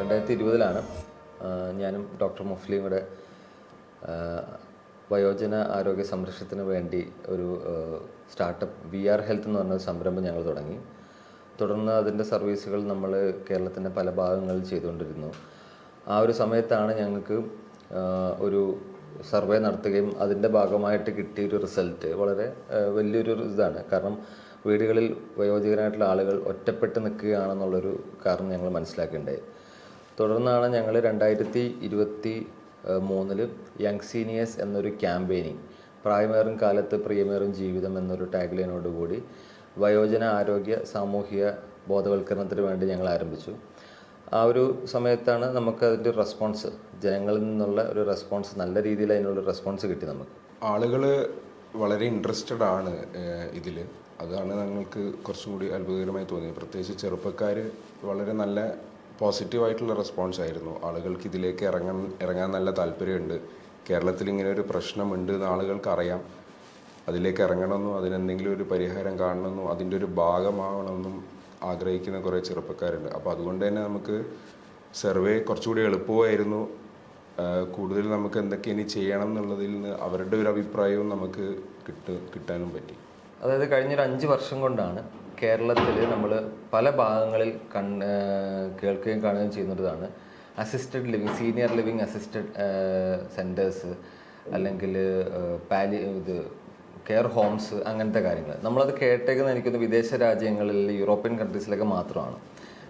രണ്ടായിരത്തി ഇരുപതിലാണ് ഞാനും ഡോക്ടർ മുഫ്ലിയും ആ, വയോജന ആരോഗ്യ സംരക്ഷണത്തിന് വേണ്ടി ഒരു സ്റ്റാർട്ടപ്പ് വി ആർ ഹെൽത്ത് എന്ന് പറഞ്ഞ സംരംഭം ഞങ്ങൾ തുടങ്ങി. തുടർന്ന് അതിന്റെ സർവീസുകൾ നമ്മൾ കേരളത്തിന്റെ പല ഭാഗങ്ങളിൽ ചെയ്തുകൊണ്ടിരുന്നു. ആ ഒരു സമയത്താണ് ഞങ്ങൾക്ക് ഒരു സർവേ നടത്തുകയും അതിന്റെ ഭാഗമായിട്ട് കിട്ടിയൊരു റിസൾട്ട് വളരെ വലിയൊരു ഇതാണ്. കാരണം വീടുകളിൽ വയോജകരായിട്ടുള്ള ആളുകൾ ഒറ്റപ്പെട്ട് നിൽക്കുകയാണെന്നുള്ളൊരു കാരണം ഞങ്ങൾ മനസ്സിലാക്കേണ്ടായി തുടർന്നാണ് ഞങ്ങൾ രണ്ടായിരത്തി ഇരുപത്തി മൂന്നിൽ യങ് സീനിയേഴ്സ് എന്നൊരു ക്യാമ്പയിനിങ് പ്രായമേറും കാലത്ത് പ്രിയമേറും ജീവിതം എന്നൊരു ടാഗ്ലൈനോടുകൂടി വയോജന ആരോഗ്യ സാമൂഹിക ബോധവൽക്കരണത്തിന് വേണ്ടി ഞങ്ങൾ ആരംഭിച്ചു. ആ ഒരു സമയത്താണ് നമുക്ക് അതിന്റെ റെസ്പോൺസ് ജനങ്ങളിൽ നിന്നുള്ള ഒരു റെസ്പോൺസ് നല്ല രീതിയിൽ അതിനുള്ള റെസ്പോൺസ് കിട്ടി നമുക്ക്. ആളുകൾ വളരെ ഇൻട്രസ്റ്റഡ് ആണ് ഇതിൽ അതാണ് ഞങ്ങൾക്ക് കുറച്ചും കൂടി അത്ഭുതകരമായി തോന്നിയത്. പ്രത്യേകിച്ച് ചെറുപ്പക്കാർ വളരെ നല്ല പോസിറ്റീവായിട്ടുള്ള റെസ്പോൺസ് ആയിരുന്നു. ആളുകൾക്ക് ഇതിലേക്ക് ഇറങ്ങാൻ ഇറങ്ങാൻ നല്ല താല്പര്യമുണ്ട്. കേരളത്തിൽ ഇങ്ങനെ ഒരു പ്രശ്നമുണ്ട് എന്ന് ആളുകൾക്ക് അറിയാം അതിലേക്ക് ഇറങ്ങണമെന്നും അതിനെന്തെങ്കിലും ഒരു പരിഹാരം കാണണമെന്നും അതിന്റെ ഒരു ഭാഗമാവണമെന്നും ആഗ്രഹിക്കുന്ന കുറേ ചെറുപ്പക്കാരുണ്ട്. അപ്പോൾ അതുകൊണ്ട് തന്നെ നമുക്ക് സർവേ കുറച്ചുകൂടി എളുപ്പമായിരുന്നു. കൂടുതൽ നമുക്ക് എന്തൊക്കെ ഇനി ചെയ്യണം എന്നുള്ളതിൽ നിന്ന് അവരുടെ ഒരു അഭിപ്രായവും നമുക്ക് കിട്ട കിട്ടാനും പറ്റി. അതായത് കഴിഞ്ഞൊരു അഞ്ച് വർഷം കൊണ്ടാണ് കേരളത്തിൽ നമ്മൾ പല ഭാഗങ്ങളിൽ കൺ കേൾക്കുകയും കാണുകയും ചെയ്യുന്നതാണ് assisted living senior living assisted centres അല്ലെങ്കിൽ പാലി ഇത് കെയർ ഹോംസ് അങ്ങനത്തെ കാര്യങ്ങൾ നമ്മളത് കേട്ടേക്കുന്ന എനിക്കൊന്ന് വിദേശ രാജ്യങ്ങളിൽ യൂറോപ്യൻ കൺട്രീസിലൊക്കെ മാത്രമാണ്.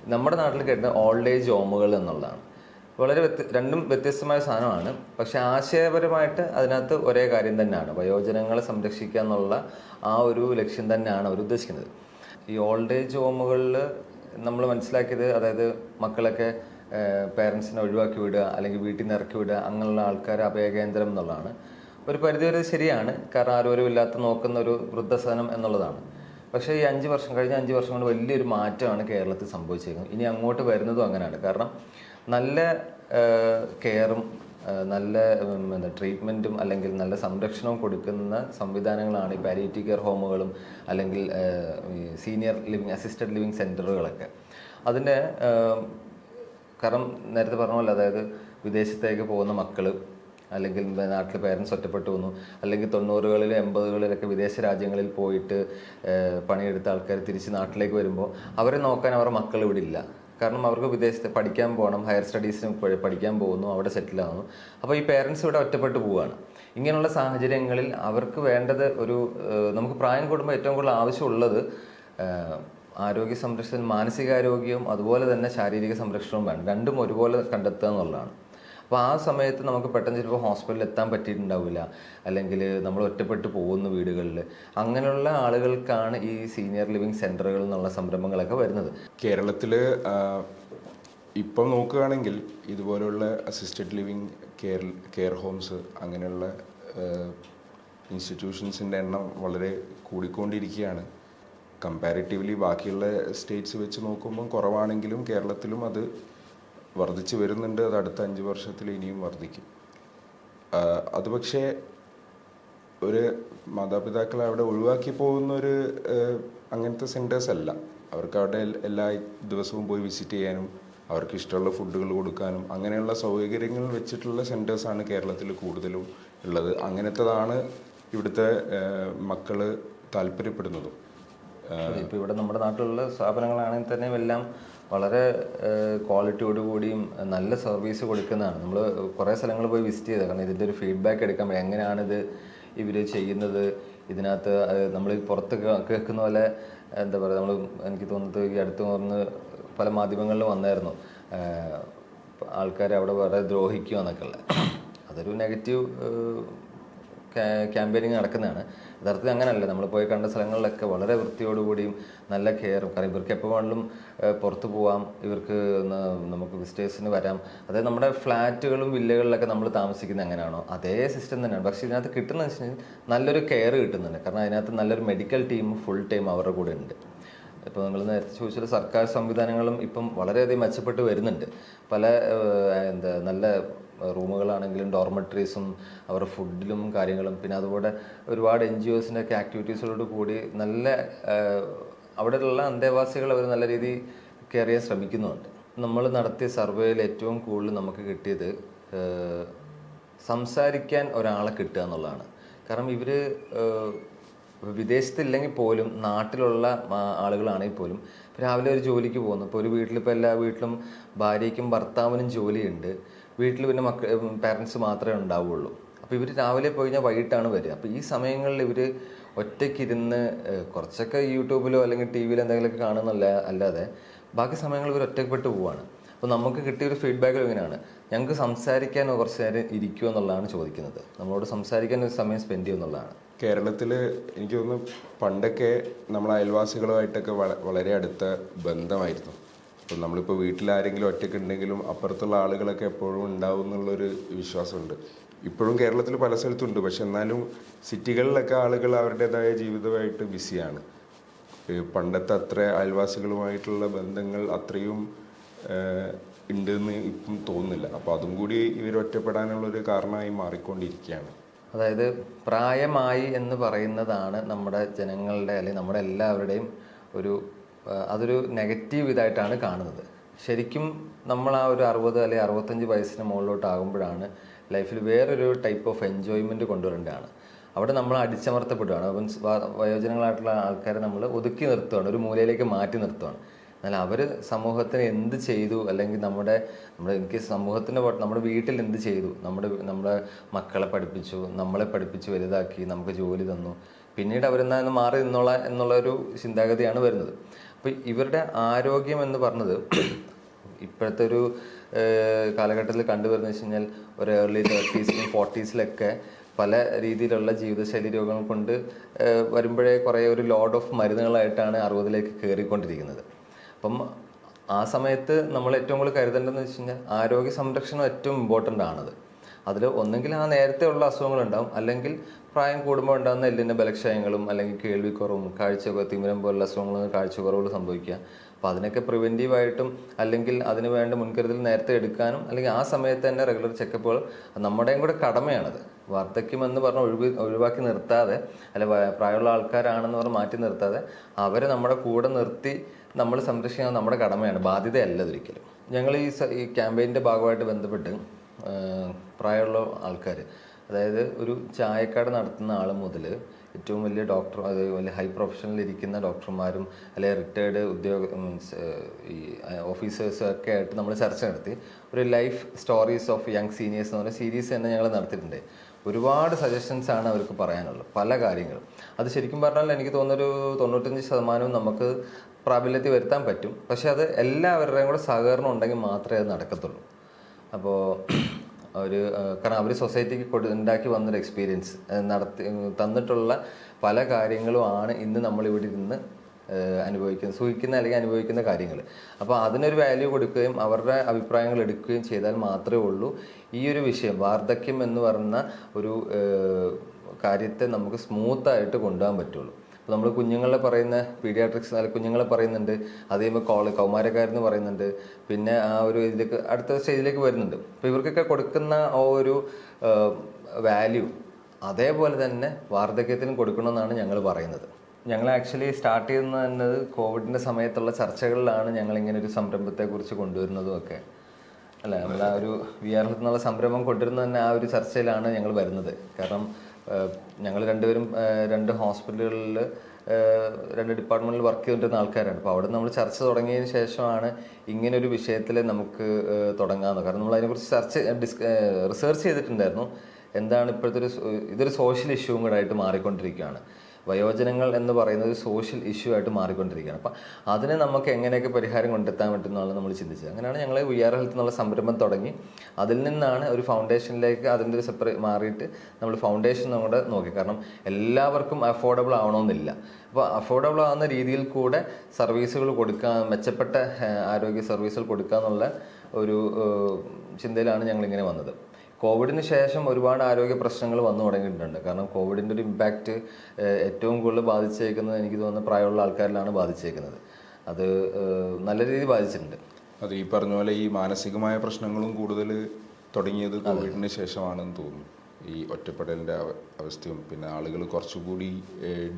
നമ്മുടെ നാട്ടിൽ കേട്ടത് ഓൾഡ് ഏജ് ഹോമുകൾ എന്നുള്ളതാണ്. വളരെ വ്യത്യ രണ്ടും വ്യത്യസ്തമായ സാധനമാണ്. പക്ഷേ ആശയപരമായിട്ട് അതിനകത്ത് ഒരേ കാര്യം തന്നെയാണ്. വയോജനങ്ങളെ സംരക്ഷിക്കുക എന്നുള്ള ആ ഒരു ലക്ഷ്യം തന്നെയാണ് അവർ ഉദ്ദേശിക്കുന്നത് ഈ ഓൾഡ് ഏജ് ഹോമുകളിൽ നമ്മൾ മനസ്സിലാക്കിയത് അതായത് മക്കളൊക്കെ പേരൻസിനെ ഒഴിവാക്കി വിടുക അല്ലെങ്കിൽ വീട്ടിൽ നിന്ന് ഇറക്കി വിടുക അങ്ങനെയുള്ള ആൾക്കാർ അഭയകേന്ദ്രം എന്നുള്ളതാണ്. ഒരു പരിധിവരെ ശരിയാണ്. കാരണം ആരോരും ഇല്ലാത്ത നോക്കുന്ന ഒരു വൃദ്ധസദനം എന്നുള്ളതാണ്. പക്ഷേ ഈ അഞ്ച് വർഷം കഴിഞ്ഞ അഞ്ച് വർഷം കൊണ്ട് വലിയൊരു മാറ്റമാണ് കേരളത്തിൽ സംഭവിച്ചിരിക്കുന്നത് ഇനി അങ്ങോട്ട് വരുന്നതും അങ്ങനെയാണ്. കാരണം നല്ല കെയറും നല്ല എന്താ ട്രീറ്റ്മെന്റും അല്ലെങ്കിൽ നല്ല സംരക്ഷണവും കൊടുക്കുന്ന സംവിധാനങ്ങളാണ് ഈ പാലിയേറ്റീവ് കെയർ ഹോമുകളും അല്ലെങ്കിൽ സീനിയർ ലിവിങ് അസിസ്റ്റഡ് ലിവിങ് സെന്ററുകളൊക്കെ അതിന്റെ കാരണം നേരത്തെ പറഞ്ഞ പോലെ അതായത് വിദേശത്തേക്ക് പോകുന്ന മക്കൾ അല്ലെങ്കിൽ നാട്ടിൽ പേരൻസ് ഒറ്റപ്പെട്ടു വന്നു. അല്ലെങ്കിൽ തൊണ്ണൂറുകളിൽ എൺപതുകളിലൊക്കെ വിദേശ രാജ്യങ്ങളിൽ പോയിട്ട് പണിയെടുത്ത ആൾക്കാർ തിരിച്ച് നാട്ടിലേക്ക് വരുമ്പോൾ അവരെ നോക്കാൻ അവരുടെ മക്കൾ ഇവിടെ ഇല്ല. കാരണം അവർക്ക് വിദേശത്ത് പഠിക്കാൻ പോകണം ഹയർ സ്റ്റഡീസിന് പഠിക്കാൻ പോകുന്നു അവിടെ സെറ്റിൽ ആവുന്നു. അപ്പോൾ ഈ പേരൻസ് ഇവിടെ ഒറ്റപ്പെട്ടു പോവുകയാണ്. ഇങ്ങനെയുള്ള സാഹചര്യങ്ങളിൽ അവർക്ക് വേണ്ടത് ഒരു നമുക്ക് പ്രായം കൂടുമ്പോൾ ഏറ്റവും കൂടുതൽ ആവശ്യമുള്ളത് ആരോഗ്യ സംരക്ഷണം മാനസികാരോഗ്യവും അതുപോലെ തന്നെ ശാരീരിക സംരക്ഷണവും വേണം. രണ്ടും ഒരുപോലെ കണ്ടെത്തുക എന്നുള്ളതാണ്. അപ്പോൾ ആ സമയത്ത് നമുക്ക് പെട്ടെന്ന് ചിലപ്പോൾ ഹോസ്പിറ്റലിൽ എത്താൻ പറ്റിയിട്ടുണ്ടാവില്ല. അല്ലെങ്കിൽ നമ്മൾ ഒറ്റപ്പെട്ട് പോകുന്ന വീടുകളിൽ. അങ്ങനെയുള്ള ആളുകൾക്കാണ് ഈ സീനിയർ ലിവിങ് സെന്ററുകൾ എന്നുള്ള സംരംഭങ്ങളൊക്കെ വരുന്നത്. കേരളത്തിൽ ഇപ്പം നോക്കുകയാണെങ്കിൽ ഇതുപോലുള്ള assisted living care care homes അങ്ങനെയുള്ള ഇൻസ്റ്റിറ്റ്യൂഷൻസിന്റെ എണ്ണം വളരെ കൂടിക്കൊണ്ടിരിക്കുകയാണ്. കമ്പാരിറ്റീവ്ലി ബാക്കിയുള്ള സ്റ്റേറ്റ്സ് വെച്ച് നോക്കുമ്പോൾ കുറവാണെങ്കിലും കേരളത്തിലും അത് വർദ്ധിച്ചു വരുന്നുണ്ട് അത് അടുത്ത അഞ്ച് വർഷത്തിൽ ഇനിയും വർദ്ധിക്കും. അത് പക്ഷേ ഒരു മാതാപിതാക്കളെ അവിടെ ഒഴിവാക്കി പോകുന്ന ഒരു അങ്ങനത്തെ സെന്റേഴ്സ് അല്ല. അവർക്ക് അവിടെ എല്ലാ ദിവസവും പോയി വിസിറ്റ് ചെയ്യാനും അവർക്ക് ഇഷ്ടമുള്ള ഫുഡുകൾ കൊടുക്കാനും അങ്ങനെയുള്ള സൗകര്യങ്ങൾ വെച്ചിട്ടുള്ള സെന്റേഴ്സാണ് കേരളത്തിൽ കൂടുതലും ഉള്ളത്. അങ്ങനത്തതാണ് ഇവിടുത്തെ മക്കൾ താല്പര്യപ്പെടുന്നതും. ഇപ്പോൾ ഇവിടെ നമ്മുടെ നാട്ടിലുള്ള സ്ഥാപനങ്ങളാണെങ്കിൽ തന്നെ എല്ലാം വളരെ ക്വാളിറ്റിയോട് കൂടിയും നല്ല സർവീസ് കൊടുക്കുന്നതാണ്. നമ്മൾ കുറേ സ്ഥലങ്ങൾ പോയി വിസിറ്റ് ചെയ്തത് കാരണം ഇതിന്റെ ഒരു ഫീഡ്ബാക്ക് എടുക്കാൻ പറ്റും എങ്ങനെയാണിത് ഇവർ ചെയ്യുന്നത്? ഇതിനകത്ത് നമ്മൾ പുറത്ത് കേൾക്കുന്ന പോലെ എന്താ പറയുക നമ്മൾ എനിക്ക് തോന്നുന്നത് ഈ അടുത്ത് വന്ന് പല മാധ്യമങ്ങളിൽ വന്നായിരുന്നു. ആൾക്കാർ അവിടെ വേറെ ദ്രോഹിക്കുക എന്നൊക്കെ ഉള്ളത്. അതൊരു നെഗറ്റീവ് ക്യാമ്പയിനിങ് നടക്കുന്നതാണ്. യഥാർത്ഥത്തിൽ അങ്ങനെയല്ല നമ്മൾ പോയി കണ്ട സ്ഥലങ്ങളിലൊക്കെ വളരെ വൃത്തിയോടുകൂടിയും നല്ല കെയറും. കാരണം ഇവർക്ക് എപ്പോൾ വേണമെങ്കിലും പുറത്ത് പോവാം. ഇവർക്ക് നമുക്ക് വിസിറ്റേഴ്സിന് വരാം. അതായത് നമ്മുടെ ഫ്ലാറ്റുകളും വില്ലകളിലൊക്കെ നമ്മൾ താമസിക്കുന്നത് എങ്ങനെയാണോ അതേ സിസ്റ്റം തന്നെയാണ്. പക്ഷേ ഇതിനകത്ത് കിട്ടുന്ന നല്ലൊരു കെയർ കിട്ടുന്നുണ്ട്. കാരണം അതിനകത്ത് നല്ലൊരു മെഡിക്കൽ ടീം ഫുൾ ടൈം അവരുടെ കൂടെ ഉണ്ട്. ഇപ്പോൾ നിങ്ങൾ നേരത്തെ ചോദിച്ചത് സർക്കാർ സംവിധാനങ്ങളും ഇപ്പം വളരെയധികം മെച്ചപ്പെട്ട് വരുന്നുണ്ട്. പല എന്താ നല്ല റൂമുകളാണെങ്കിലും ഡോർമെട്രീസും അവരുടെ ഫുഡിലും കാര്യങ്ങളും. പിന്നെ അതുപോലെ ഒരുപാട് എൻ ജി ഒസിന്റെ ഒക്കെ ആക്ടിവിറ്റീസോട് കൂടി നല്ല അവിടെയുള്ള അന്തേവാസികൾ അവർ നല്ല രീതിയിൽ കെയർ ചെയ്യാൻ ശ്രമിക്കുന്നുണ്ട്. നമ്മൾ നടത്തിയ സർവേയിൽ ഏറ്റവും കൂടുതൽ നമുക്ക് കിട്ടിയത് സംസാരിക്കാൻ ഒരാളെ കിട്ടുക എന്നുള്ളതാണ്. കാരണം ഇവർ വിദേശത്തില്ലെങ്കിൽ പോലും നാട്ടിലുള്ള ആളുകളാണെങ്കിൽ പോലും രാവിലെ ഒരു ജോലിക്ക് പോകുന്നു. ഇപ്പോൾ ഒരു വീട്ടിൽ ഇപ്പോൾ എല്ലാ വീട്ടിലും ഭാര്യയ്ക്കും ഭർത്താവിനും ജോലിയുണ്ട്. വീട്ടിൽ പിന്നെ മക്ക പാരൻസ് മാത്രമേ ഉണ്ടാവുള്ളൂ. അപ്പോൾ ഇവർ രാവിലെ പോയി കഴിഞ്ഞാൽ വൈകിട്ടാണ് വരിക. അപ്പോൾ ഈ സമയങ്ങളിൽ ഇവർ ഒറ്റയ്ക്കിരുന്ന് കുറച്ചൊക്കെ യൂട്യൂബിലോ അല്ലെങ്കിൽ ടി വിയിലോ എന്തെങ്കിലുമൊക്കെ കാണുന്നല്ല അല്ലാതെ ബാക്കി സമയങ്ങളിൽ ഇവർ ഒറ്റപ്പെട്ട് പോവാണ്. അപ്പോൾ നമുക്ക് കിട്ടിയൊരു ഫീഡ്ബാക്ക് ഇങ്ങനെയാണ്. ഞങ്ങൾക്ക് സംസാരിക്കാൻ കുറച്ച് നേരം ഇരിക്കുമോ എന്നുള്ളതാണ് ചോദിക്കുന്നത്. നമ്മളോട് സംസാരിക്കാൻ ഒരു സമയം സ്പെൻഡ് ചെയ്യുക എന്നുള്ളതാണ്. കേരളത്തിൽ എനിക്ക് തോന്നുന്നു പണ്ടൊക്കെ നമ്മൾ അയൽവാസികളുമായിട്ടൊക്കെ വള വളരെ അടുത്ത ബന്ധമായിരുന്നു. ഇപ്പം നമ്മളിപ്പോൾ വീട്ടിൽ ആരെങ്കിലും ഒറ്റയ്ക്ക് ഉണ്ടെങ്കിലും അപ്പുറത്തുള്ള ആളുകളൊക്കെ എപ്പോഴും ഉണ്ടാവും എന്നുള്ളൊരു വിശ്വാസമുണ്ട്. ഇപ്പോഴും കേരളത്തിൽ പല സ്ഥലത്തുണ്ട്. പക്ഷെ എന്നാലും സിറ്റികളിലൊക്കെ ആളുകൾ അവരുടേതായ ജീവിതമായിട്ട് ബിസിയാണ്. പണ്ടത്തെ അത്ര അയൽവാസികളുമായിട്ടുള്ള ബന്ധങ്ങൾ അത്രയും ഉണ്ടെന്ന് ഇപ്പം തോന്നുന്നില്ല. അപ്പോൾ അതും കൂടി ഇവർ ഒറ്റപ്പെടാനുള്ളൊരു കാരണമായി മാറിക്കൊണ്ടിരിക്കുകയാണ്. അതായത് പ്രായമായി എന്ന് പറയുന്നതാണ് നമ്മുടെ ജനങ്ങളുടെ അല്ലെങ്കിൽ നമ്മുടെ എല്ലാവരുടെയും ഒരു അതൊരു നെഗറ്റീവ് ഇതായിട്ടാണ് കാണുന്നത്. ശരിക്കും നമ്മൾ ആ ഒരു അറുപത് അല്ലെങ്കിൽ അറുപത്തഞ്ച് വയസ്സിന് മുകളിലോട്ട് ആകുമ്പോഴാണ് ലൈഫിൽ വേറൊരു ടൈപ്പ് ഓഫ് എൻജോയ്മെന്റ് കൊണ്ടുവരേണ്ടതാണ്. അവിടെ നമ്മൾ അടിച്ചമർത്തപ്പെടുകയാണ് അപ്പം വയോജനങ്ങളായിട്ടുള്ള ആൾക്കാരെ നമ്മൾ ഒതുക്കി നിർത്തുകയാണ് ഒരു മൂലയിലേക്ക് മാറ്റി നിർത്തുകയാണ് എന്നാൽ അവർ സമൂഹത്തിന് എന്ത് ചെയ്തു? അല്ലെങ്കിൽ നമ്മുടെ നമ്മുടെ എനിക്ക് സമൂഹത്തിന്റെ നമ്മുടെ വീട്ടിൽ എന്ത് ചെയ്തു? നമ്മുടെ നമ്മുടെ മക്കളെ പഠിപ്പിച്ചു നമ്മളെ പഠിപ്പിച്ച് വലുതാക്കി നമുക്ക് ജോലി തന്നു. പിന്നീട് അവരെന്നാ മാറി നിന്നോളാം എന്നുള്ള ഒരു ചിന്താഗതിയാണ് വരുന്നത്. അപ്പോൾ ഇവരുടെ ആരോഗ്യം എന്ന് പറഞ്ഞത് ഇപ്പോഴത്തെ ഒരു കാലഘട്ടത്തിൽ കണ്ടുവരുന്ന വെച്ച് കഴിഞ്ഞാൽ ഒരു ഏർലി തേർട്ടീസിലും ഫോർട്ടീസിലൊക്കെ പല രീതിയിലുള്ള ജീവിതശൈലി രോഗങ്ങൾ കൊണ്ട് വരുമ്പോഴേ കുറേ ഒരു ലോഡ് ഓഫ് മരുന്നുകളായിട്ടാണ് അറുപതിലേക്ക് കയറിക്കൊണ്ടിരിക്കുന്നത് അപ്പം ആ സമയത്ത് നമ്മൾ ഏറ്റവും കൂടുതൽ കരുതേണ്ടതെന്ന് വെച്ച് കഴിഞ്ഞാൽ ആരോഗ്യ സംരക്ഷണം ഏറ്റവും ഇമ്പോർട്ടന്റ് ആണത്. അതിൽ ഒന്നെങ്കിൽ ആ നേരത്തെ ഉള്ള അസുഖങ്ങളുണ്ടാവും അല്ലെങ്കിൽ പ്രായം കൂടുമ്പോൾ ഉണ്ടാകുന്ന എല്ലിന്റെ ബലക്ഷയങ്ങളും അല്ലെങ്കിൽ കേൾവിക്കുറവും കാഴ്ച തിമിരം പോലുള്ള അസുഖങ്ങളും കാഴ്ചക്കുറവുകൾ സംഭവിക്കുക. അപ്പോൾ അതിനൊക്കെ പ്രിവെന്റീവായിട്ടും അല്ലെങ്കിൽ അതിന് വേണ്ട മുൻകരുതൽ നേരത്തെ എടുക്കാനും അല്ലെങ്കിൽ ആ സമയത്ത് തന്നെ റെഗുലർ ചെക്കപ്പുകൾ നമ്മുടെയും കൂടെ കടമയാണത്. വാർദ്ധക്യം എന്ന് പറഞ്ഞ് ഒഴിവ് ഒഴിവാക്കി നിർത്താതെ അല്ലെ പ്രായമുള്ള ആൾക്കാരാണെന്ന് പറഞ്ഞ് മാറ്റി നിർത്താതെ അവരെ നമ്മുടെ കൂടെ നിർത്തി നമ്മൾ സംരക്ഷിക്കുന്നത് നമ്മുടെ കടമയാണ്. ബാധ്യതയല്ല ഒരിക്കലും ഞങ്ങൾ ഈ ഈ ക്യാമ്പയിന്റെ ഭാഗമായിട്ട് ബന്ധപ്പെട്ട് പ്രായമുള്ള ആൾക്കാർ അതായത് ഒരു ചായക്കട നടത്തുന്ന ആൾ മുതൽ ഏറ്റവും വലിയ ഡോക്ടർ അത് വലിയ ഹൈ പ്രൊഫഷനിൽ ഇരിക്കുന്ന ഡോക്ടർമാരും അല്ലെങ്കിൽ റിട്ടയർഡ് ഉദ്യോഗ മീൻസ് ഈ ഓഫീസേഴ്സും ഒക്കെ ആയിട്ട് നമ്മൾ ചർച്ച നടത്തി. ഒരു life stories of young seniors എന്ന് പറഞ്ഞ സീരീസ് തന്നെ ഞങ്ങൾ നടത്തിയിട്ടുണ്ട്. ഒരുപാട് സജഷൻസ് ആണ് അവർക്ക് പറയാനുള്ളത് പല കാര്യങ്ങളും. അത് ശരിക്കും പറഞ്ഞാൽ എനിക്ക് തോന്നുന്നൊരു തൊണ്ണൂറ്റഞ്ച് ശതമാനവും നമുക്ക് പ്രാബല്യത്തിൽ വരുത്താൻ പറ്റും. പക്ഷേ അത് എല്ലാവരുടെയും കൂടെ സഹകരണം ഉണ്ടെങ്കിൽ മാത്രമേ അത് നടക്കത്തുള്ളൂ. അപ്പോൾ ഒരു കാരണം അവർ സൊസൈറ്റിക്ക് കൊടു ഉണ്ടാക്കി വന്നൊരു എക്സ്പീരിയൻസ് നടത്തി തന്നിട്ടുള്ള പല കാര്യങ്ങളും ആണ് ഇന്ന് നമ്മളിവിടെ ഇരുന്ന് അനുഭവിക്കുന്ന സൂഹിക്കുന്ന അല്ലെങ്കിൽ അനുഭവിക്കുന്ന കാര്യങ്ങൾ. അപ്പോൾ അതിനൊരു വാല്യൂ കൊടുക്കുകയും അവരുടെ അഭിപ്രായങ്ങൾ എടുക്കുകയും ചെയ്താൽ മാത്രമേ ഉള്ളൂ. ഈ ഒരു വിഷയം വാർദ്ധക്യം എന്ന് പറയുന്ന ഒരു കാര്യത്തെ നമുക്ക് സ്മൂത്തായിട്ട് കൊണ്ടുപോകാൻ പറ്റുള്ളൂ. അപ്പോൾ നമ്മൾ കുഞ്ഞുങ്ങളെ പറയുന്ന പീഡിയാട്രിക്സ് അല്ലെങ്കിൽ കുഞ്ഞുങ്ങളെ പറയുന്നുണ്ട്. അത് കഴിയുമ്പോൾ കോള കൗമാരക്കാരെന്ന് പറയുന്നുണ്ട്. പിന്നെ ആ ഒരു ഇതിലേക്ക് അടുത്ത സ്റ്റേജിലേക്ക് വരുന്നുണ്ട്. അപ്പോൾ ഇവർക്കൊക്കെ കൊടുക്കുന്ന ആ ഒരു വാല്യൂ അതേപോലെ തന്നെ വാർദ്ധക്യത്തിനും കൊടുക്കണമെന്നാണ് ഞങ്ങൾ പറയുന്നത്. ഞങ്ങൾ ആക്ച്വലി സ്റ്റാർട്ട് ചെയ്യുന്നത് കോവിഡിന്റെ സമയത്തുള്ള ചർച്ചകളിലാണ് ഞങ്ങൾ ഇങ്ങനെ ഒരു സംരംഭത്തെക്കുറിച്ച് കൊണ്ടുവരുന്നതും ഒക്കെ. അല്ല നമ്മൾ ആ ഒരു വി എന്നുള്ള സംരംഭം കൊണ്ടുവരുന്ന തന്നെ ആ ഒരു ചർച്ചയിലാണ് ഞങ്ങൾ വരുന്നത്. കാരണം ഞങ്ങൾ രണ്ടുപേരും രണ്ട് ഹോസ്പിറ്റലുകളിൽ രണ്ട് ഡിപ്പാർട്ട്മെന്റിൽ വർക്ക് ചെയ്തുകൊണ്ടിരുന്ന ആൾക്കാരാണ്. അപ്പോൾ അവിടെ നമ്മൾ ചർച്ച തുടങ്ങിയതിന് ശേഷമാണ് ഇങ്ങനെ ഒരു വിഷയത്തിൽ നമുക്ക് തുടങ്ങാമെന്ന് കാരണം നമ്മൾ അതിനെക്കുറിച്ച് ചർച്ച ഡിസ് റിസർച്ച് ചെയ്തിട്ടുണ്ടായിരുന്നു. എന്താണ് ഇപ്പോഴത്തെ ഒരു ഇതൊരു സോഷ്യൽ ഇഷ്യൂവും കൂടെ ആയിട്ട് മാറിക്കൊണ്ടിരിക്കുകയാണ്. വയോജനങ്ങൾ എന്ന് പറയുന്നത് സോഷ്യൽ ഇഷ്യൂ ആയിട്ട് മാറിക്കൊണ്ടിരിക്കുകയാണ്. അപ്പം അതിനെ നമുക്ക് എങ്ങനെയൊക്കെ പരിഹാരം കൊണ്ടെത്താൻ പറ്റുമെന്നാണ് നമ്മൾ ചിന്തിച്ചത്. അങ്ങനെയാണ് ഞങ്ങൾ വി ആർ ഹെൽത്ത് എന്നുള്ള സംരംഭം തുടങ്ങി. അതിൽ നിന്നാണ് ഒരു ഫൗണ്ടേഷനിലേക്ക് അതിന്റെ ഒരു സെപ്പറേറ്റ് മാറിയിട്ട് നമ്മൾ ഫൗണ്ടേഷൻ നമ്മുടെ നോക്കി. കാരണം എല്ലാവർക്കും അഫോർഡബിൾ ആവണമെന്നില്ല. അപ്പോൾ അഫോർഡബിൾ ആവുന്ന രീതിയിൽ കൂടെ സർവീസുകൾ കൊടുക്കാൻ മെച്ചപ്പെട്ട ആരോഗ്യ സർവീസുകൾ കൊടുക്കുക എന്നുള്ള ഒരു ചിന്തയിലാണ് ഞങ്ങൾ ഇങ്ങനെ വന്നത്. കോവിഡിന് ശേഷം ഒരുപാട് ആരോഗ്യ പ്രശ്നങ്ങൾ വന്നു തുടങ്ങിയിട്ടുണ്ട്. കാരണം കോവിഡിന്റെ ഒരു ഇമ്പാക്റ്റ് ഏറ്റവും കൂടുതൽ ബാധിച്ചേക്കുന്നത് എനിക്ക് തോന്നുന്ന പ്രായമുള്ള ആൾക്കാരിലാണ് ബാധിച്ചേക്കുന്നത്. അത് നല്ല രീതിയിൽ ബാധിച്ചിട്ടുണ്ട്. അത് ഈ പറഞ്ഞ പോലെ ഈ മാനസികമായ പ്രശ്നങ്ങളും കൂടുതൽ തുടങ്ങിയത് കോവിഡിന് ശേഷമാണെന്ന് തോന്നുന്നു. ഈ ഒറ്റപ്പെടലിന്റെ അവസ്ഥയും പിന്നെ ആളുകൾ കുറച്ചുകൂടി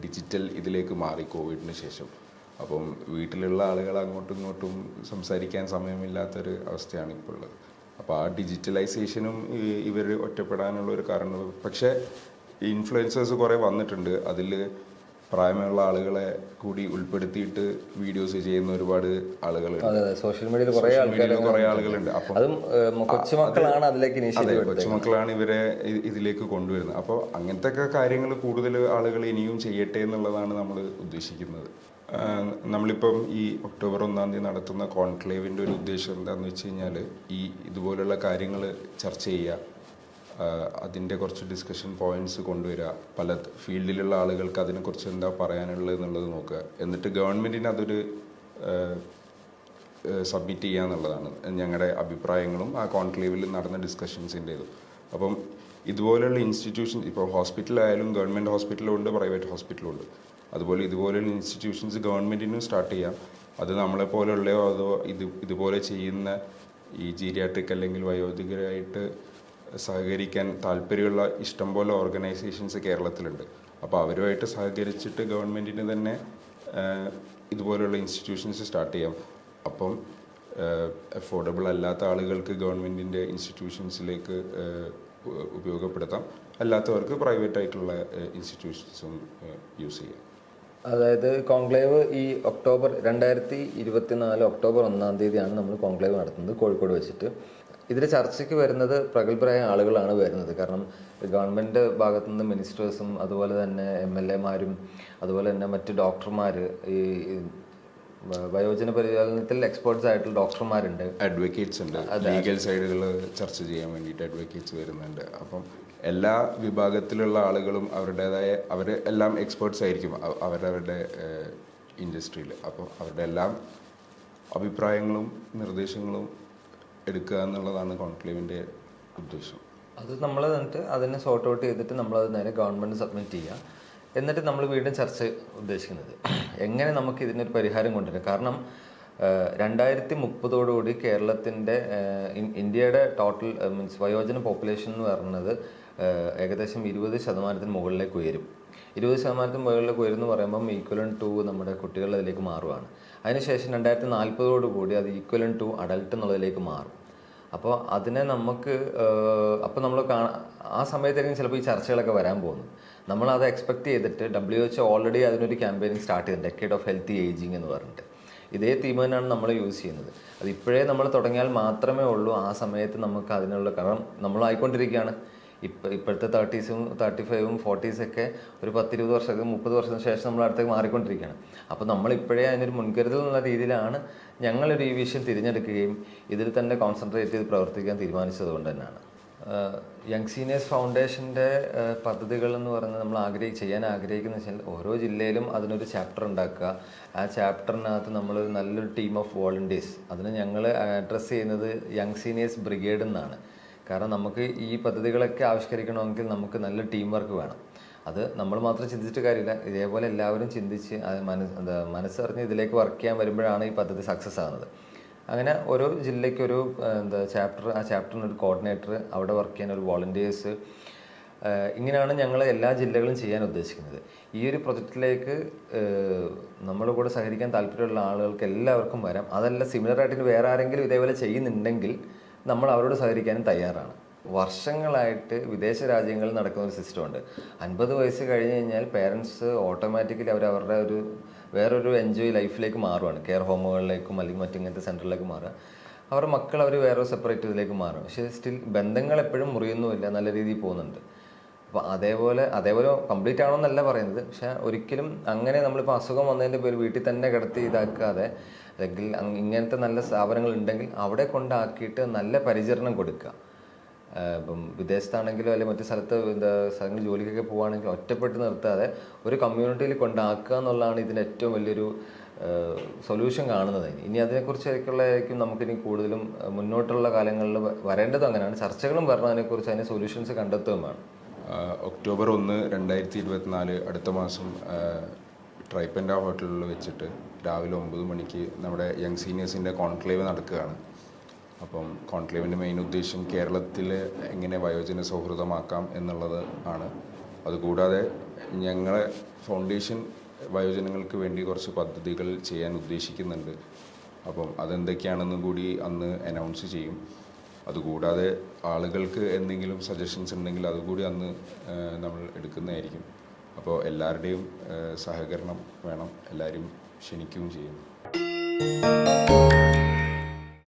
ഡിജിറ്റൽ ഇതിലേക്ക് മാറി കോവിഡിന് ശേഷം. അപ്പം വീട്ടിലുള്ള ആളുകൾ അങ്ങോട്ടും ഇങ്ങോട്ടും സംസാരിക്കാൻ സമയമില്ലാത്തൊരു അവസ്ഥയാണ് ഇപ്പോൾ ഉള്ളത്. അപ്പോൾ ആ ഡിജിറ്റലൈസേഷനും ഇവർ ഒറ്റപ്പെടാനുള്ള ഒരു കാരണം. പക്ഷേ ഇൻഫ്ലുവൻസേഴ്സ് കുറേ വന്നിട്ടുണ്ട്. അതിൽ പ്രായമുള്ള ആളുകളെ കൂടി ഉൾപ്പെടുത്തിയിട്ട് വീഡിയോസ് ചെയ്യുന്ന ഒരുപാട് ആളുകളുണ്ട്. സോഷ്യൽ മീഡിയയിൽ കുറേ ആളുകളുണ്ട്. അപ്പം അതും കൊച്ചുമക്കളാണ് അതിലേക്ക് അതെ കൊച്ചുമക്കളാണ് ഇവരെ ഇതിലേക്ക് കൊണ്ടുവരുന്നത്. അപ്പോൾ അങ്ങനത്തെ കാര്യങ്ങൾ കൂടുതൽ ആളുകൾ ഇനിയും ചെയ്യട്ടെ എന്നുള്ളതാണ് നമ്മൾ ഉദ്ദേശിക്കുന്നത്. നമ്മളിപ്പം ഈ ഒക്ടോബർ ഒന്നാം തീയതി നടത്തുന്ന കോൺക്ലേവിന്റെ ഒരു ഉദ്ദേശം എന്താണെന്ന് വെച്ച് കഴിഞ്ഞാൽ ഈ ഇതുപോലുള്ള കാര്യങ്ങൾ ചർച്ച ചെയ്യുക അതിന്റെ കുറച്ച് ഡിസ്കഷൻ പോയിന്റ്സ് കൊണ്ടുവരിക പല ഫീൽഡിലുള്ള ആളുകൾക്ക് അതിനെക്കുറിച്ച് എന്താ പറയാനുള്ളത് എന്നുള്ളത് നോക്കുക. എന്നിട്ട് ഗവൺമെന്റിന് അതൊരു സബ്മിറ്റ് ചെയ്യുക എന്നുള്ളതാണ് ഞങ്ങളുടെ അഭിപ്രായങ്ങളും ആ കോൺക്ലേവിൽ നടന്ന ഡിസ്കഷൻസിന്റേതും അപ്പം ഇതുപോലെയുള്ള ഇൻസ്റ്റിറ്റ്യൂഷൻ ഇപ്പോൾ ഹോസ്പിറ്റലായാലും ഗവൺമെന്റ് ഹോസ്പിറ്റലുണ്ട് പ്രൈവറ്റ് ഹോസ്പിറ്റലും ഉണ്ട്. അതുപോലെ ഇതുപോലെയുള്ള ഇൻസ്റ്റിറ്റ്യൂഷൻസ് ഗവൺമെന്റിനും സ്റ്റാർട്ട് ചെയ്യാം. അത് നമ്മളെ പോലെയുള്ള അതോ ഇത് ഇതുപോലെ ചെയ്യുന്ന ഈ ജീരിയാട്രിക് അല്ലെങ്കിൽ വയോധികരായിട്ട് സഹകരിക്കാൻ താല്പര്യമുള്ള ഇഷ്ടംപോലെ ഓർഗനൈസേഷൻസ് കേരളത്തിലുണ്ട്. അപ്പോൾ അവരുമായിട്ട് സഹകരിച്ചിട്ട് ഗവൺമെന്റിന് തന്നെ ഇതുപോലെയുള്ള ഇൻസ്റ്റിറ്റ്യൂഷൻസ് സ്റ്റാർട്ട് ചെയ്യാം. അപ്പം അഫോർഡബിൾ അല്ലാത്ത ആളുകൾക്ക് ഗവൺമെന്റിന്റെ ഇൻസ്റ്റിറ്റ്യൂഷൻസിലേക്ക് ഉപയോഗപ്പെടുത്താം. അല്ലാത്തവർക്ക് പ്രൈവറ്റ് ആയിട്ടുള്ള ഇൻസ്റ്റിറ്റ്യൂഷൻസും യൂസ് ചെയ്യാം. അതായത് കോൺക്ലേവ് ഈ ഒക്ടോബർ രണ്ടായിരത്തി ഇരുപത്തിനാല് ഒക്ടോബർ ഒന്നാം തീയതിയാണ് നമ്മൾ കോൺക്ലേവ് നടത്തുന്നത് കോഴിക്കോട് വെച്ചിട്ട്. ഇതിൽ ചർച്ചയ്ക്ക് വരുന്നത് പ്രഗത്ഭരായ ആളുകളാണ് വരുന്നത്. കാരണം ഗവൺമെന്റ് ഭാഗത്തു നിന്ന് മിനിസ്റ്റേഴ്സും അതുപോലെ തന്നെ എം എൽ എമാരും അതുപോലെ തന്നെ മറ്റ് ഡോക്ടർമാർ ഈ വയോജന പരിപാലനത്തിൽ എക്സ്പേർട്സ് ആയിട്ടുള്ള ഡോക്ടർമാരുണ്ട്. അഡ്വക്കേറ്റ്സ് ഉണ്ട്. ലീഗൽ സൈഡുകൾ ചർച്ച ചെയ്യാൻ വേണ്ടിയിട്ട് അഡ്വക്കേറ്റ്സ് വരുന്നുണ്ട്. അപ്പം എല്ലാ വിഭാഗത്തിലുള്ള ആളുകളും അവരുടേതായ അവർ എല്ലാം എക്സ്പേർട്സ് ആയിരിക്കും അവ- അവരവരുടെ ഇൻഡസ്ട്രിയിൽ അപ്പോൾ അവരുടെ എല്ലാം അഭിപ്രായങ്ങളും നിർദ്ദേശങ്ങളും എടുക്കുക എന്നുള്ളതാണ് കോൺക്ലേവിന്റെ ഉദ്ദേശം. അത് നമ്മൾ എന്നിട്ട് അതിനെ സോർട്ട് ഔട്ട് ചെയ്തിട്ട് നമ്മളത് നേരെ ഗവൺമെന്റ് സബ്മിറ്റ് ചെയ്യുക എന്നിട്ട് നമ്മൾ വീണ്ടും ചർച്ച ഉദ്ദേശിക്കുന്നത്. എങ്ങനെ നമുക്ക് ഇതിനൊരു പരിഹാരം കൊണ്ടുവരാം? കാരണം രണ്ടായിരത്തി മുപ്പതോടുകൂടി കേരളത്തിന്റെ ഇന്ത്യയുടെ ടോട്ടൽ മീൻസ് വയോജന പോപ്പുലേഷൻ എന്ന് പറയുന്നത് ഏകദേശം ഇരുപത് ശതമാനത്തിന് മുകളിലേക്ക് ഉയരും. ഇരുപത് ശതമാനത്തിന് മുകളിലേക്ക് ഉയരുന്നു പറയുമ്പം ഈക്വലൻ ടു നമ്മുടെ കുട്ടികൾ അതിലേക്ക് മാറുവാണ്. അതിനുശേഷം രണ്ടായിരത്തി നാൽപ്പതോടു കൂടി അത് ഈക്വലൻ ടു അഡൽട്ട് എന്നുള്ളതിലേക്ക് മാറും. അപ്പോൾ അതിനെ നമുക്ക് അപ്പോൾ നമ്മൾ കാണാ ആ സമയത്തായിരിക്കും ചിലപ്പോൾ ഈ ചർച്ചകളൊക്കെ വരാൻ പോകുന്നത്. നമ്മളത് എക്സ്പെക്ട് ചെയ്തിട്ട് ഡബ്ല്യു എച്ച് ഓൾറെഡി അതിനൊരു ക്യാമ്പയിനിങ് സ്റ്റാർട്ട് ചെയ്തിട്ടുണ്ട്. ഡെക്കേഡ് ഓഫ് ഹെൽത്തി ഏജിങ് എന്ന് പറഞ്ഞിട്ട്. ഇതേ തീം തന്നെയാണ് നമ്മൾ യൂസ് ചെയ്യുന്നത്. അത് ഇപ്പോഴേ നമ്മൾ തുടങ്ങിയാൽ മാത്രമേ ഉള്ളൂ ആ സമയത്ത് നമുക്ക് അതിനുള്ള കാരണം നമ്മൾ ആയിക്കൊണ്ടിരിക്കുകയാണ് ഇപ്പം ഇപ്പോഴത്തെ തേർട്ടീസും തേർട്ടി ഫൈവും ഫോർട്ടീസൊക്കെ ഒരു പത്തിരുപത് വർഷമൊക്കെ മുപ്പത് വർഷത്തിന് ശേഷം നമ്മൾ അടുത്തേക്ക് മാറിക്കൊണ്ടിരിക്കുകയാണ്. അപ്പോൾ നമ്മൾ ഇപ്പോഴേ അതിനൊരു മുൻകരുതൽ എന്നുള്ള രീതിയിലാണ് ഞങ്ങളൊരു ഈ വിഷയം തിരഞ്ഞെടുക്കുകയും ഇതിൽ തന്നെ കോൺസെൻട്രേറ്റ് ചെയ്ത് പ്രവർത്തിക്കാൻ തീരുമാനിച്ചത് കൊണ്ട് തന്നെയാണ് യങ് സീനിയേഴ്സ് ഫൗണ്ടേഷന്റെ പദ്ധതികൾ എന്ന് പറയുന്നത് നമ്മൾ ആഗ്രഹി ചെയ്യാൻ ആഗ്രഹിക്കുന്ന വെച്ചാൽ ഓരോ ജില്ലയിലും അതിനൊരു ചാപ്റ്റർ ഉണ്ടാക്കുക. ആ ചാപ്റ്ററിനകത്ത് നമ്മൾ നല്ലൊരു ടീം ഓഫ് വോളണ്ടിയേഴ്സ് അതിന് ഞങ്ങൾ അഡ്രസ്സ് ചെയ്യുന്നത് യങ് സീനിയേഴ്സ് ബ്രിഗേഡ് എന്നാണ് കാരണം നമുക്ക് ഈ പദ്ധതികളൊക്കെ ആവിഷ്കരിക്കണമെങ്കിൽ നമുക്ക് നല്ല ടീം വർക്ക് വേണം. അത് നമ്മൾ മാത്രം ചിന്തിച്ചിട്ട് കാര്യമില്ല. ഇതേപോലെ എല്ലാവരും ചിന്തിച്ച് അത് മനസ്സ് എന്താ മനസ്സറിഞ്ഞ് ഇതിലേക്ക് വർക്ക് ചെയ്യാൻ വരുമ്പോഴാണ് ഈ പദ്ധതി സക്സസ് ആകുന്നത് അങ്ങനെ ഓരോ ജില്ലയ്ക്കൊരു എന്താ ചാപ്റ്റർ ആ ചാപ്റ്ററിന് ഒരു കോർഡിനേറ്റർ അവിടെ വർക്ക് ചെയ്യാൻ ഒരു വോളണ്ടിയേഴ്സ് ഇങ്ങനെയാണ് ഞങ്ങൾ എല്ലാ ജില്ലകളും ചെയ്യാൻ ഉദ്ദേശിക്കുന്നത്. ഈ ഒരു പ്രൊജക്റ്റിലേക്ക് നമ്മുടെ കൂടെ സഹകരിക്കാൻ താല്പര്യമുള്ള ആളുകൾക്ക് എല്ലാവർക്കും വരാം. അതല്ല സിമിലർ ആയിട്ട് വേറെ ആരെങ്കിലും ഇതേപോലെ ചെയ്യുന്നുണ്ടെങ്കിൽ നമ്മൾ അവരോട് സഹകരിക്കാനും തയ്യാറാണ്. വർഷങ്ങളായിട്ട് വിദേശ രാജ്യങ്ങളിൽ നടക്കുന്ന ഒരു സിസ്റ്റം ഉണ്ട്. അൻപത് വയസ്സ് കഴിഞ്ഞ് കഴിഞ്ഞാൽ പേരൻസ് ഓട്ടോമാറ്റിക്കലി അവർ അവരുടെ ഒരു വേറൊരു എൻജോയ് ലൈഫിലേക്ക് മാറുവാണ്. കെയർ ഹോമുകളിലേക്കും അല്ലെങ്കിൽ മറ്റിങ്ങനത്തെ സെന്ററിലേക്ക് മാറുക. അവരുടെ മക്കൾ അവർ വേറെ സെപ്പറേറ്റ് ഇതിലേക്ക് മാറും. പക്ഷേ സ്റ്റിൽ ബന്ധങ്ങൾ എപ്പോഴും മുറിയൊന്നുമില്ല നല്ല രീതിയിൽ പോകുന്നുണ്ട്. അപ്പോൾ അതേപോലെ അതേപോലെ കംപ്ലീറ്റ് ആണോ എന്നല്ല പറയുന്നത്. പക്ഷേ ഒരിക്കലും അങ്ങനെ നമ്മളിപ്പോൾ അസുഖം വന്നതിന്റെ പേര് വീട്ടിൽ തന്നെ കിടത്തി ഇതാക്കാതെ അല്ലെങ്കിൽ ഇങ്ങനത്തെ നല്ല സ്ഥാപനങ്ങൾ ഉണ്ടെങ്കിൽ അവിടെ കൊണ്ടാക്കിയിട്ട് നല്ല പരിചരണം കൊടുക്കുക. ഇപ്പം വിദേശത്താണെങ്കിലോ അല്ലെങ്കിൽ മറ്റു സ്ഥലത്ത് എന്താ സ്ഥലങ്ങളിൽ ജോലിക്കൊക്കെ പോവുകയാണെങ്കിൽ ഒറ്റപ്പെട്ട് നിർത്താതെ ഒരു കമ്മ്യൂണിറ്റിയിൽ കൊണ്ടാക്കുക എന്നുള്ളതാണ് ഇതിന്റെ ഏറ്റവും വലിയൊരു സൊല്യൂഷൻ കാണുന്നത്. ഇനി. അതിനെക്കുറിച്ചൊക്കെയുള്ളതായിരിക്കും നമുക്കിനി കൂടുതലും മുന്നോട്ടുള്ള കാലങ്ങളിൽ വരേണ്ടതും അങ്ങനെയാണ്. ചർച്ചകളും വരണതിനെക്കുറിച്ച് അതിന് സൊല്യൂഷൻസ് കണ്ടെത്തുകയും ഒക്ടോബർ ഒന്ന് രണ്ടായിരത്തി ഇരുപത്തിനാല് അടുത്ത മാസം ട്രൈപ്പൻഡ ഹോട്ടലിൽ വെച്ചിട്ട് രാവിലെ ഒമ്പത് മണിക്ക് നമ്മുടെ യങ് സീനിയേഴ്സിന്റെ കോൺക്ലേവ് നടക്കുകയാണ്. അപ്പം കോൺക്ലേവിന്റെ മെയിൻ ഉദ്ദേശം കേരളത്തിൽ എങ്ങനെ വയോജന സൗഹൃദമാക്കാം എന്നുള്ളത് ആണ്. അതുകൂടാതെ ഞങ്ങളെ ഫൗണ്ടേഷൻ വയോജനങ്ങൾക്ക് വേണ്ടി കുറച്ച് പദ്ധതികൾ ചെയ്യാൻ ഉദ്ദേശിക്കുന്നുണ്ട്. അപ്പം അതെന്തൊക്കെയാണെന്നും കൂടി അന്ന് അനൗൺസ് ചെയ്യും. അതുകൂടാതെ ആളുകൾക്ക് എന്തെങ്കിലും സജഷൻസ് ഉണ്ടെങ്കിൽ അതുകൂടി അന്ന് നമ്മൾ എടുക്കുന്നതായിരിക്കും. അപ്പോൾ എല്ലാവരുടെയും സഹകരണം വേണം. എല്ലാവരും ക്ഷണിക്കുകയും ചെയ്യുന്നു.